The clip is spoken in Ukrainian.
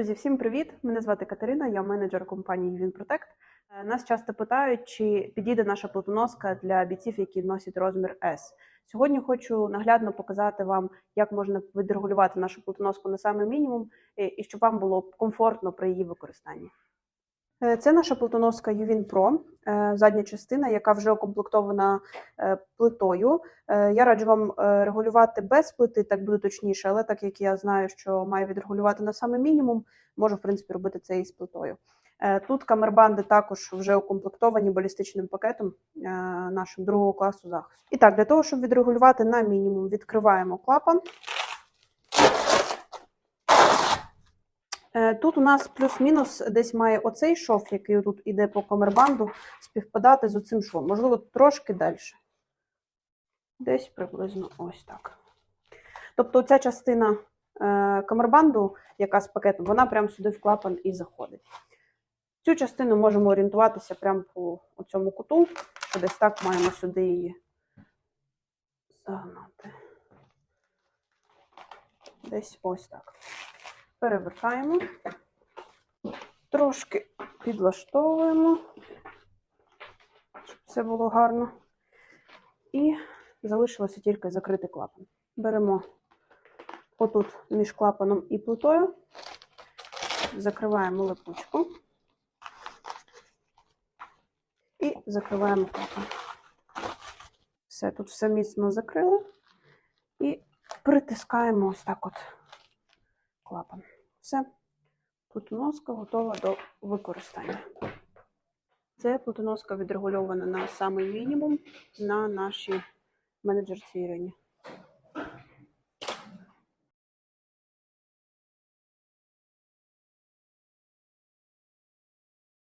Друзі, всім привіт! Мене звати Катерина, я менеджер компанії WinProtect. Е, Нас часто питають, чи підійде наша плитоноска для бійців, які носять розмір S. Сьогодні хочу наглядно показати вам, як можна відрегулювати нашу плотоноску на самий мінімум, е, і щоб вам було комфортно при її використанні. Е, Це наша плитоноска Pro, е, задня частина, яка вже укомплектована е, плитою. Я раджу вам регулювати без плити, так буде точніше, але так як я знаю, що маю відрегулювати на саме мінімум, можу в принципі робити це і з плитою. Тут камербанди також вже укомплектовані балістичним пакетом нашим другого класу захисту. І так, для того, щоб відрегулювати на мінімум, відкриваємо клапан. Тут у нас плюс-мінус десь має оцей шов, який тут іде по камербанду, співпадати з оцим швом. Можливо, трошки далі. Десь приблизно ось так. Тобто ця частина е, камербанду, яка з пакетом, вона прямо сюди в клапан і заходить. Цю частину можемо орієнтуватися прямо по цьому куту, що десь так маємо сюди її загнати. Десь ось так. Перевертаємо, трошки підлаштовуємо, щоб все було гарно. І залишилося тільки закрити клапан. Беремо отут між клапаном і плитою, закриваємо липучку і закриваємо клапан. Все, тут все міцно закрили і притискаємо ось так от клапан. Все, Плутоноска готова до використання. Це плутоноска відрегульована на самий мінімум на нашій менеджерці Ірині.